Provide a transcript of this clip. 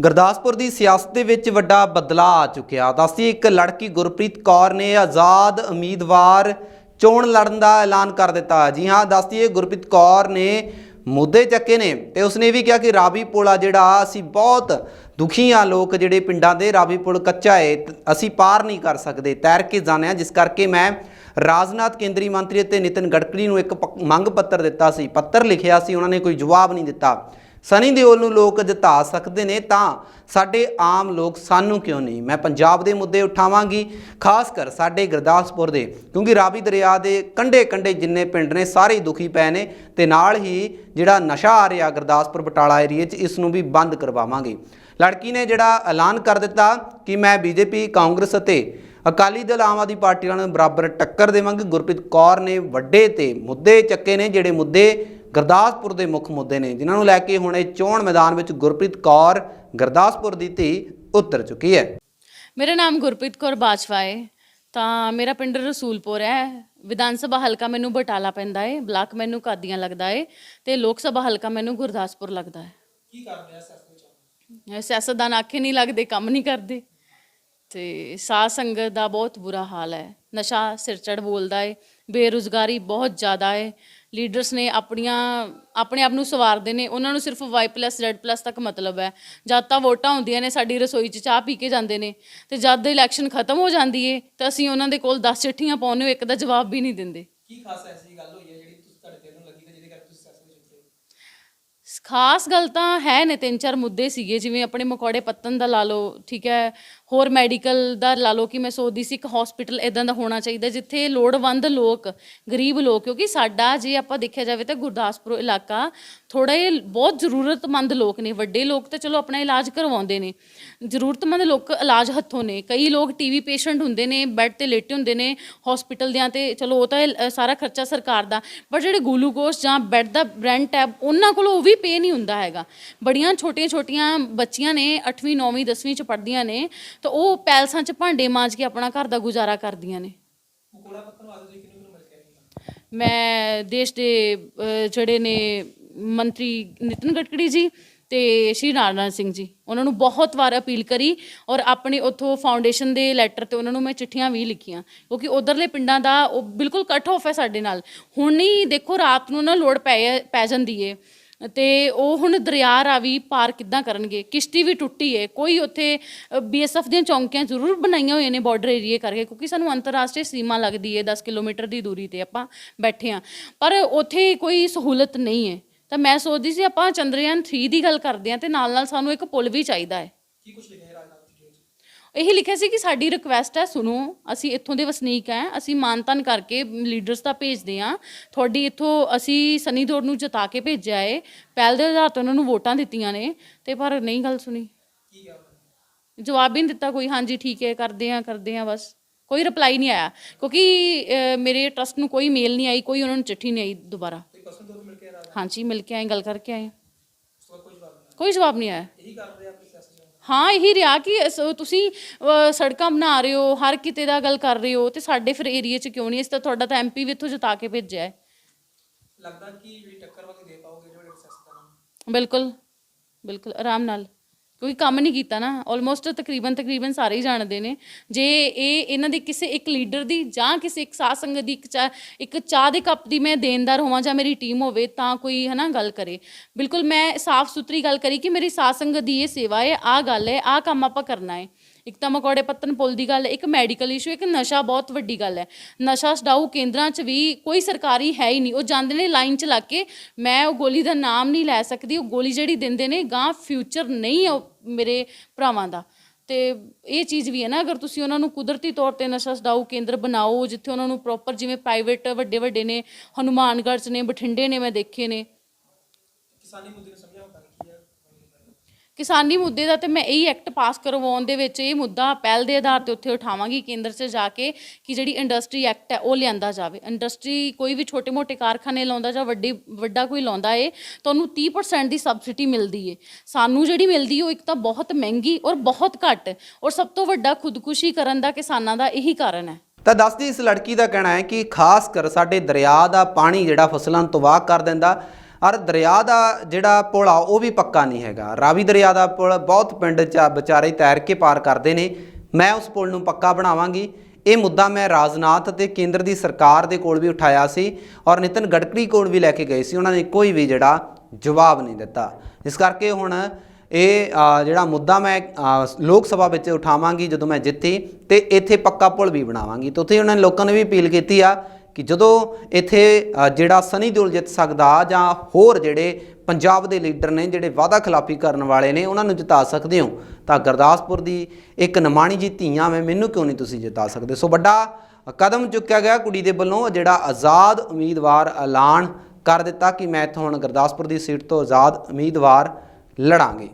ਗੁਰਦਾਸਪੁਰ ਦੀ ਸਿਆਸਤ ਦੇ ਵਿੱਚ ਵੱਡਾ ਬਦਲਾਅ ਆ ਚੁੱਕਿਆ। ਦੱਸਦੀ ਇੱਕ ਲੜਕੀ ਗੁਰਪ੍ਰੀਤ ਕੌਰ ਨੇ ਆਜ਼ਾਦ ਉਮੀਦਵਾਰ ਚੋਣ ਲੜਨ ਦਾ ਐਲਾਨ ਕਰ ਦਿੱਤਾ। ਜੀ ਹਾਂ, ਦੱਸਦੀ ਗੁਰਪ੍ਰੀਤ ਕੌਰ ਨੇ ਮੁੱਦੇ ਚੱਕੇ ਨੇ ਤੇ ਉਸਨੇ ਇਹ ਵੀ ਕਿਹਾ ਕਿ ਰਾਵੀ ਪੁਲ ਆ ਜਿਹੜਾ, ਅਸੀਂ ਬਹੁਤ ਦੁਖੀ ਆ ਲੋਕ ਜਿਹੜੇ ਪਿੰਡਾਂ ਦੇ, ਰਾਵੀ ਪੁਲ ਕੱਚਾ ਏ ਅਸੀਂ ਪਾਰ ਨਹੀਂ ਕਰ ਸਕਦੇ, ਤੈਰ ਕੇ ਜਾਣੇ ਆ ਜਿਸ ਕਰਕੇ ਮੈਂ ਰਾਜਨਾਥ ਕੇਂਦਰੀ ਮੰਤਰੀ ਅਤੇ ਨਿਤਿਨ ਗਡਕਰੀ ਨੂੰ ਇੱਕ ਪ- ਮੰਗ ਪੱਤਰ ਦਿੱਤਾ ਸੀ। ਪੱਤਰ ਲਿਖਿਆ ਸੀ, ਉਹਨਾਂ ਨੇ ਕੋਈ ਜਵਾਬ ਨਹੀਂ ਦਿੱਤਾ। ਸਨੀ ਦਿਓਲ ਨੂੰ ਲੋਕ ਜਿਤਾ ਸਕਦੇ ਨੇ, ਤਾਂ ਸਾਡੇ ਆਮ ਲੋਕ ਸਾਨੂੰ ਕਿਉਂ ਨਹੀਂ? ਮੈਂ ਪੰਜਾਬ ਦੇ ਮੁੱਦੇ ਉਠਾਵਾਂਗੀ, ਖਾਸ ਕਰ ਸਾਡੇ ਗੁਰਦਾਸਪੁਰ ਦੇ, ਕਿਉਂਕਿ ਰਾਵੀ ਦਰਿਆ ਦੇ ਕੰਢੇ ਕੰਢੇ ਜਿੰਨੇ ਪਿੰਡ ਨੇ, ਸਾਰੇ ਹੀ ਦੁਖੀ ਪਏ ਨੇ, ਤੇ ਨਾਲ ਹੀ ਜਿਹੜਾ ਨਸ਼ਾ ਆ ਰਿਹਾ ਗੁਰਦਾਸਪੁਰ ਬਟਾਲਾ ਏਰੀਏ 'ਚ, ਇਸ ਨੂੰ ਵੀ ਬੰਦ ਕਰਵਾਵਾਂਗੇ। ਲੜਕੀ ਨੇ ਜਿਹੜਾ ਐਲਾਨ ਕਰ ਦਿੱਤਾ ਕਿ ਮੈਂ ਬੀਜੇਪੀ, ਕਾਂਗਰਸ ਅਤੇ ਅਕਾਲੀ ਦਲ ਆਮ ਆਦਮੀ ਪਾਰਟੀ ਨਾਲ ਬਰਾਬਰ ਟੱਕਰ ਦੇਵਾਂਗੇ, ਗੁਰਪ੍ਰੀਤ ਕੌਰ ਨੇ ਵੱਡੇ ਤੇ ਮੁੱਦੇ ਚੱਕੇ ਨੇ, ਜਿਹੜੇ ਮੁੱਦੇ ਗੁਰਦਾਸਪੁਰ ਦੇ ਮੁੱਖ ਮੁੱਦੇ ਨੇ ਜਿਨ੍ਹਾਂ ਨੂੰ ਲੈ ਕੇ ਹੁਣ ਇਹ ਚੋਣ ਮੈਦਾਨ ਵਿੱਚ ਗੁਰਪ੍ਰੀਤ ਕੌਰ ਗੁਰਦਾਸਪੁਰ ਦੀ ਧੀ ਉਤਰ ਚੁੱਕੀ ਹੈ। ਮੇਰਾ ਨਾਮ ਗੁਰਪ੍ਰੀਤ ਕੌਰ ਬਾਜਵਾ ਹੈ ਤਾਂ ਮੇਰਾ ਪਿੰਡ ਰਸੂਲਪੁਰ ਹੈ। ਵਿਧਾਨ ਸਭਾ ਹਲਕਾ ਮੈਨੂੰ ਬਟਾਲਾ ਪੈਂਦਾ ਹੈ ਬਲਾਕ ਮੈਨੂੰ ਕਾਦੀਆਂ ਲੱਗਦਾ ਹੈ ਤੇ ਲੋਕ ਸਭਾ ਹਲਕਾ ਮੈਨੂੰ ਗੁਰਦਾਸਪੁਰ ਲੱਗਦਾ ਹੈ ਕੀ ਕਰਦੇ ਆ ਸਿਆਸਤ ਸਿਆਸਤਦਾਨ ਆਖੇ ਨਹੀਂ ਲੱਗਦੇ ਕੰਮ ਨਹੀਂ ਕਰਦੇ। ਤੇ ਸਾਧ ਸੰਗਤ ਦਾ ਬਹੁਤ ਬੁਰਾ ਹਾਲ ਹੈ। ਨਸ਼ਾ ਸਿਰ ਚੜ ਬੋਲਦਾ ਹੈ ਬੇਰੁਜ਼ਗਾਰੀ ਬਹੁਤ ਜ਼ਿਆਦਾ ਹੈ। ਲੀਡਰਸ ਨੇ ਆਪਣੀਆਂ ਆਪਣੇ ਆਪ ਨੂੰ ਸਵਾਰਦੇ ਨੇ। ਉਹਨਾਂ ਨੂੰ ਸਿਰਫ ਵਾਈ ਪਲੱਸ ਰੈਡ ਪਲੱਸ ਤੱਕ ਮਤਲਬ ਹੈ। ਜਦ ਤਾਂ ਵੋਟਾਂ ਹੁੰਦੀਆਂ ਨੇ ਸਾਡੀ ਰਸੋਈ 'ਚ ਚਾਹ ਪੀ ਕੇ ਜਾਂਦੇ ਨੇ। ਤੇ ਜਦ ਇਲੈਕਸ਼ਨ ਖਤਮ ਹੋ ਜਾਂਦੀ ਏ ਤਾਂ ਅਸੀਂ ਉਹਨਾਂ ਦੇ ਕੋਲ 10 ਚਿੱਠੀਆਂ ਪਾਉਂਦੇ ਹੋ ਇੱਕ ਦਾ ਜਵਾਬ ਵੀ ਨਹੀਂ ਦਿੰਦੇ। ਕੀ ਖਾਸ ਐਸੀ ਗੱਲ ਹੋਈ ਹੈ ਜਿਹੜੀ ਤੁਸੀਂ ਤੁਹਾਡੇ ਦਿਲ ਨੂੰ ਲੱਗੀ ਤੇ ਜਿਹਦੇ ਕਰਕੇ ਤੁਸੀਂ ਸਿਆਸਤ ਵਿੱਚ ਉਤਰੇ ਖਾਸ ਗੱਲ ਤਾਂ ਹੈ ਨੇ ਤਿੰਨ ਚਾਰ ਮੁੱਦੇ ਸੀਗੇ। ਜਿਵੇਂ ਆਪਣੇ ਮਕੌੜੇ ਪੱਤਨ ਦਾ ਲਾ ਲਓ ਠੀਕ ਹੈ। ਹੋਰ ਮੈਡੀਕਲ ਦਾ ਲਾ ਲਓ ਕਿ ਮੈਂ ਸੋਚਦੀ ਸੀ ਇੱਕ ਹਸਪੀਟਲ ਇਦਾਂ ਦਾ ਹੋਣਾ ਚਾਹੀਦਾ ਜਿੱਥੇ ਲੋੜਵੰਦ ਲੋਕ, ਗਰੀਬ ਲੋਕ, ਕਿਉਂਕਿ ਸਾਡਾ ਜੇ ਆਪਾਂ ਦੇਖਿਆ ਜਾਵੇ ਤਾਂ ਗੁਰਦਾਸਪੁਰ ਇਲਾਕਾ ਥੋੜਾ ਇਹ ਬਹੁਤ ਜ਼ਰੂਰਤਮੰਦ ਲੋਕ ਨੇ, ਵੱਡੇ ਲੋਕ ਤਾਂ ਚਲੋ ਆਪਣਾ ਇਲਾਜ ਕਰਵਾਉਂਦੇ ਨੇ। ਜ਼ਰੂਰਤਮੰਦ ਲੋਕ ਇਲਾਜ ਹੱਥੋਂ ਨੇ। ਕਈ ਲੋਕ ਟੀਵੀ ਪੇਸ਼ੈਂਟ ਹੁੰਦੇ ਨੇ ਬੈੱਡ ਤੇ ਲੇਟੇ ਹੁੰਦੇ ਨੇ ਹਸਪੀਟਲ ਦਿਆਂ ਤੇ ਚਲੋ ਉਹ ਤਾਂ ਸਾਰਾ ਖਰਚਾ ਸਰਕਾਰ ਦਾ। ਪਰ ਜਿਹੜੇ ਗਲੂਕੋਸ ਜਾਂ ਬੈੱਡ ਦਾ ਰੈਂਟ ਹੈ, ਉਹਨਾਂ ਕੋਲ ਉਹ ਵੀ ਪੇ ਨਹੀਂ ਹੁੰਦਾ ਹੈਗਾ। ਬੜੀਆਂ ਛੋਟੀਆਂ ਛੋਟੀਆਂ ਬੱਚੀਆਂ ਨੇ 8ਵੀਂ 9ਵੀਂ 10ਵੀਂ ਚ ਪੜ੍ਹਦੀਆਂ ਨੇ ਤਾਂ ਉਹ ਪੈਲਸਾਂ ਚ ਭਾਂਡੇ ਮਾਂਜ ਕੇ ਆਪਣਾ ਘਰ ਦਾ ਗੁਜ਼ਾਰਾ ਕਰਦੀਆਂ ਨੇ। ਮਕੋੜਾ ਪੱਤਨ ਵਾਸਤੇ ਤੁਸੀਂ ਕਿਹਨੂੰ ਮਿਲ ਕੇ ਮੈਂ ਦੇਸ਼ ਦੇ ਅ, ਜਿਹੜੇ ਨੇ ਮੰਤਰੀ ਨਿਤਿਨ ਗਡਕਰੀ ਜੀ ਤੇ ਸ਼੍ਰੀ ਨਾਰਾਇਣ ਸਿੰਘ ਜੀ ਉਹਨਾਂ ਨੂੰ ਬਹੁਤ ਵਾਰ ਅਪੀਲ ਕਰੀ ਔਰ ਆਪਣੇ ਉੱਥੋਂ ਫਾਊਂਡੇਸ਼ਨ ਦੇ ਲੈਟਰ ਤੇ ਉਹਨਾਂ ਨੂੰ ਮੈਂ ਚਿੱਠੀਆਂ ਵੀ ਲਿਖੀਆਂ ਕਿਉਂਕਿ ਉਧਰਲੇ ਪਿੰਡਾਂ ਦਾ ਉਹ ਬਿਲਕੁਲ ਕੱਟ ਆਫ ਹੈ ਸਾਡੇ ਨਾਲ। ਹੁਣ ਨਹੀਂ ਦੇਖੋ ਰਾਤ ਨੂੰ ਨਾ ਲੋੜ ਪੈ ਪੈ ਜਾਂਦੀ ਏ। ਤੇ ਉਹ ਹੁਣ ਦਰਿਆ ਰਾਵੀ ਪਾਰ ਕਿੱਦਾਂ ਕਰਨਗੇ? ਕਿਸ਼ਤੀ ਵੀ ਟੁੱਟੀ ਹੈ ਕੋਈ ਉੱਥੇ ਬੀਐਸਐਫ ਦੀਆਂ ਚੌਂਕੀਆਂ ਜ਼ਰੂਰ ਬਣਾਈਆਂ ਹੋਈਆਂ ਨੇ ਬਾਰਡਰ ਏਰੀਏ ਕਰਕੇ, ਕਿਉਂਕਿ ਸਾਨੂੰ ਅੰਤਰਰਾਸ਼ਟਰੀ ਸੀਮਾ ਲੱਗਦੀ ਹੈ 10 ਕਿਲੋਮੀਟਰ ਦੀ ਦੂਰੀ ਤੇ ਆਪਾਂ ਬੈਠੇ ਆ। ਪਰ ਉੱਥੇ ਕੋਈ ਸਹੂਲਤ ਨਹੀਂ ਹੈ ਤਾਂ ਮੈਂ ਸੋਚਦੀ ਸੀ ਆਪਾਂ ਚੰਦਰਯਾਨ 3 ਦੀ ਗੱਲ ਕਰਦੇ ਆ ਤੇ ਨਾਲ ਨਾਲ ਸਾਨੂੰ ਇੱਕ ਪੁਲ ਵੀ ਚਾਹੀਦਾ ਹੈ ਕੀ ਕੁਝ ਲਿਖਿਆ ਇਹੀ ਲਿਖਿਆ ਸੀ ਕਿ ਸਾਡੀ ਰਿਕੁਐਸਟ ਹੈ ਸੁਣੋ ਅਸੀਂ ਇੱਥੋਂ ਦੇ ਵਸਨੀਕ ਹੈ ਅਸੀਂ ਮਾਨਤਨ ਕਰਕੇ ਲੀਡਰਸ ਦਾ ਭੇਜਦੇ ਆ ਤੁਹਾਡੀ ਇੱਥੋਂ ਅਸੀਂ ਸਨੀ ਦੌੜ ਨੂੰ ਜਿਤਾ ਕੇ ਭੇਜਿਆ ਏ। ਪਹਿਲ ਦੇ ਆਧਾਰ ਤੇ ਉਹਨਾਂ ਨੂੰ ਵੋਟਾਂ ਦਿੱਤੀਆਂ ਨੇ। ਤੇ ਪਰ ਨਹੀਂ ਗੱਲ ਸੁਣੀ। ਕੀ ਜਵਾਬ ਹੀ ਨਹੀਂ ਦਿੱਤਾ ਕੋਈ ਹਾਂਜੀ ਠੀਕ ਹੈ ਕਰਦੇ ਆ ਕਰਦੇ ਆ ਬਸ। ਕੋਈ ਰਿਪਲਾਈ ਨਹੀਂ ਆਇਆ। ਕਿਉਂਕਿ ਮੇਰੇ ਟਰਸਟ ਨੂੰ ਕੋਈ ਮੇਲ ਨਹੀਂ ਆਈ ਕੋਈ ਉਹਨਾਂ ਨੂੰ ਚਿੱਠੀ ਨਹੀਂ ਆਈ ਦੁਬਾਰਾ। ਹਾਂਜੀ ਮਿਲ ਕੇ ਆਏ ਗੱਲ ਕਰਕੇ ਆਏ। ਕੋਈ ਜਵਾਬ ਨਹੀਂ ਆਇਆ। ਇਹੀ ਕਰ ਹਾਂ ਇਹੀ ਰਿਹਾ ਕਿ ਅਸ- ਤੁਸੀਂ ਅ, ਸੜਕਾਂ ਬਣਾ ਰਹੇ ਹੋ ਹਰ ਕਿਤੇ ਦਾ ਗੱਲ ਕਰ ਰਹੇ ਹੋ ਤੇ ਸਾਡੇ ਫਿਰ ਏਰੀਆ 'ਚ ਕਿਉਂ ਨਹੀਂ? ਇਸ ਤਾਂ ਤੁਹਾਡਾ ਤਾਂ ਐਮਪੀ ਵੀ ਇੱਥੋਂ ਜਿਤਾ ਕੇ ਭੇਜਿਆ ਹੈ। ਲੱਗਦਾ ਕਿ ਜਿਹੜੀ ਟੱਕਰ ਵਾਲੀ ਦੇ ਪਾਓਗੇ ਜਿਹੜੇ ਸਿਆਸਤਦਾਨਾਂ ਨੂੰ ਬਿਲਕੁਲ ਬਿਲਕੁਲ ਆਰਾਮ ਨਾਲ। ਕੋਈ ਕੰਮ ਨਹੀਂ ਕੀਤਾ ਨਾ ਆਲਮੋਸਟ ਤਕਰੀਬਨ ਤਕਰੀਬਨ ਸਾਰੇ ਹੀ ਜਾਣਦੇ ਨੇ। ਜੇ ਇਹ ਇਹਨਾਂ ਦੇ ਕਿਸੇ ਇੱਕ ਲੀਡਰ ਦੀ ਜਾਂ ਕਿਸੇ ਇੱਕ ਸਾਧ ਸੰਗਤ ਦੀ ਇੱਕ ਚਾਹ ਇੱਕ ਚਾਹ ਦੇ ਕੱਪ ਦੀ ਮੈਂ ਦੇਣਦਾਰ ਹੋਵਾਂ ਜਾਂ ਮੇਰੀ ਟੀਮ ਹੋਵੇ ਤਾਂ ਕੋਈ ਹਨਾ ਗੱਲ ਕਰੇ। ਬਿਲਕੁਲ ਮੈਂ ਸਾਫ਼ ਸੁਥਰੀ ਗੱਲ ਕਰੀ ਕਿ ਮੇਰੀ ਸਾਧ ਸੰਗਤ ਦੀ ਇਹ ਸੇਵਾ ਹੈ, ਆਹ ਗੱਲ ਹੈ, ਆਹ ਕੰਮ ਆਪਾਂ ਕਰਨਾ ਹੈ। ਇੱਕ ਤਾਂ ਮਕੌੜੇ ਪੱਤਨ ਪੁੱਲ ਦੀ ਗੱਲ ਹੈ ਇੱਕ ਮੈਡੀਕਲ ਇਸ਼ੂ ਇੱਕ ਨਸ਼ਾ ਬਹੁਤ ਵੱਡੀ ਗੱਲ ਹੈ। ਨਸ਼ਾ ਛਡਾਊ ਕੇਂਦਰਾਂ 'ਚ ਵੀ ਕੋਈ ਸਰਕਾਰੀ ਹੈ ਹੀ ਨਹੀਂ। ਉਹ ਜਾਂਦੇ ਨੇ ਲਾਈਨ 'ਚ ਲੱਗ ਕੇ ਮੈਂ ਉਹ ਗੋਲੀ ਦਾ ਨਾਮ ਨਹੀਂ ਲੈ ਸਕਦੀ, ਉਹ ਗੋਲੀ ਜਿਹੜੀ ਦਿੰਦੇ ਨੇ ਗਾਂ ਫਿਊਚਰ ਨਹੀਂ ਹੈ ਉਹ ਮੇਰੇ ਭਰਾਵਾਂ ਦਾ। ਤੇ ਇਹ ਚੀਜ਼ ਵੀ ਹੈ ਨਾ, ਅਗਰ ਤੁਸੀਂ ਉਹਨਾਂ ਨੂੰ ਕੁਦਰਤੀ ਤੌਰ ਤੇ ਨਸ਼ਾ ਛਡਾਊ ਕੇਂਦਰ ਬਣਾਓ, ਜਿੱਥੇ ਉਹਨਾਂ ਨੂੰ ਪ੍ਰੋਪਰ ਜਿਵੇਂ ਪ੍ਰਾਈਵੇਟ ਵੱਡੇ ਵੱਡੇ ਨੇ, ਹਨੂਮਾਨਗੜ੍ਹ 'ਚ ਨੇ, ਬਠਿੰਡੇ ਨੇ, ਮੈਂ ਦੇਖੇ ਨੇ। ਕਿਸਾਨੀ ਮੁੱਦੇ ਕਿਸਾਨੀ ਮੁੱਦੇ ਦਾ ਤੇ ਮੈਂ ਇਹੀ ਐਕਟ ਪਾਸ ਕਰਵਾਉਣ ਦੇ ਵਿੱਚ ਇਹ ਮੁੱਦਾ ਪਹਿਲ ਦੇ ਆਧਾਰ ਤੇ ਉੱਥੇ ਉਠਾਵਾਂਗੀ, ਕੇਂਦਰ 'ਚ ਜਾ ਕੇ ਕਿ ਜਿਹੜੀ ਇੰਡਸਟਰੀ ਐਕਟ ਹੈ ਉਹ ਲਿਆਂਦਾ ਜਾਵੇ। ਇੰਡਸਟਰੀ ਕੋਈ ਵੀ ਛੋਟੇ-ਮੋਟੇ ਕਾਰਖਾਨੇ ਲਾਉਂਦਾ ਜਾਂ ਵੱਡੀ, ਵੱਡਾ ਕੋਈ ਲਾਉਂਦਾ ਏ, ਤਾਂ ਉਹਨੂੰ 30% ਦੀ ਸਬਸਿਡੀ ਮਿਲਦੀ ਏ। ਸਾਨੂੰ ਜਿਹੜੀ ਮਿਲਦੀ ਉਹ ਇੱਕ ਤਾਂ ਬਹੁਤ ਮਹਿੰਗੀ ਔਰ ਬਹੁਤ ਘੱਟ ਔਰ ਸਭ ਤੋਂ ਵੱਡਾ ਖੁਦਕੁਸ਼ੀ ਕਰਨ ਦਾ ਕਿਸਾਨਾਂ ਦਾ ਇਹੀ ਕਾਰਨ ਹੈ। ਤਾਂ ਦੱਸਦੀ ਇਸ ਲੜਕੀ ਦਾ ਕਹਿਣਾ ਹੈ ਕਿ ਖਾਸ ਕਰ ਸਾਡੇ ਦਰਿਆ ਦਾ ਪਾਣੀ ਜਿਹੜਾ ਫਸਲਾਂ ਨੂੰ ਤਬਾਹ ਕਰ ਦਿੰਦਾ ਔਰ ਦਰਿਆ ਦਾ ਜਿਹੜਾ ਪੁਲ ਆ, ਉਹ ਵੀ ਪੱਕਾ ਨਹੀਂ ਹੈਗਾ। ਰਾਵੀ ਦਰਿਆ ਦਾ ਪੁਲ ਬਹੁਤ ਪਿੰਡ ਚ ਵਿਚਾਰੇ ਤੈਰ ਕੇ ਪਾਰ ਕਰਦੇ ਨੇ। ਮੈਂ ਉਸ ਪੁਲ ਨੂੰ ਪੱਕਾ ਬਣਾਵਾਂਗੀ। ਇਹ ਮੁੱਦਾ ਮੈਂ ਰਾਜਨਾਥ ਅਤੇ ਕੇਂਦਰ ਦੀ ਸਰਕਾਰ ਦੇ ਕੋਲ ਵੀ ਉਠਾਇਆ ਸੀ ਔਰ ਨਿਤਨ ਗਡਕਰੀ ਕੋਲ ਵੀ ਲੈ ਕੇ ਗਏ ਸੀ। ਉਹਨਾਂ ਨੇ ਕੋਈ ਵੀ ਜਿਹੜਾ ਜਵਾਬ ਨਹੀਂ ਦਿੱਤਾ। ਇਸ ਕਰਕੇ ਹੁਣ ਇਹ ਜਿਹੜਾ ਮੁੱਦਾ ਮੈਂ ਲੋਕ ਸਭਾ ਵਿੱਚ ਉਠਾਵਾਂਗੀ ਜਦੋਂ ਮੈਂ ਜਿੱਤੀ ਤੇ ਇੱਥੇ ਪੱਕਾ ਪੁਲ ਵੀ ਬਣਾਵਾਂਗੀ। ਤੇ ਉੱਥੇ ਉਹਨਾਂ ਨੇ ਲੋਕਾਂ ਨੇ ਵੀ ਅਪੀਲ ਕੀਤੀ ਆ ਕਿ ਜਦੋਂ ਇੱਥੇ ਜਿਹੜਾ ਸਨੀ ਦਿਓਲ ਜਿੱਤ ਸਕਦਾ ਜਾਂ ਹੋਰ ਜਿਹੜੇ ਪੰਜਾਬ ਦੇ ਲੀਡਰ ਨੇ ਜਿਹੜੇ ਵਾਅਦਾ ਖਿਲਾਫੀ ਕਰਨ ਵਾਲੇ ਨੇ, ਉਹਨਾਂ ਨੂੰ ਜਿਤਾ ਸਕਦੇ ਹੋ। ਤਾਂ ਗੁਰਦਾਸਪੁਰ ਦੀ ਇੱਕ ਨਿਮਾਣੀ ਜੀ ਧੀਆਂ ਮੈਂ, ਮੈਨੂੰ ਕਿਉਂ ਨਹੀਂ ਤੁਸੀਂ ਜਿਤਾ ਸਕਦੇ? ਸੋ ਵੱਡਾ ਕਦਮ ਚੁੱਕਿਆ ਗਿਆ ਕੁੜੀ ਦੇ ਵੱਲੋਂ, ਜਿਹੜਾ ਆਜ਼ਾਦ ਉਮੀਦਵਾਰ ਐਲਾਨ ਕਰ ਦਿੱਤਾ ਕਿ ਮੈਂ ਇੱਥੋਂ ਹੁਣ ਗੁਰਦਾਸਪੁਰ ਦੀ ਸੀਟ ਤੋਂ ਆਜ਼ਾਦ ਉਮੀਦਵਾਰ ਲੜਾਂਗੇ।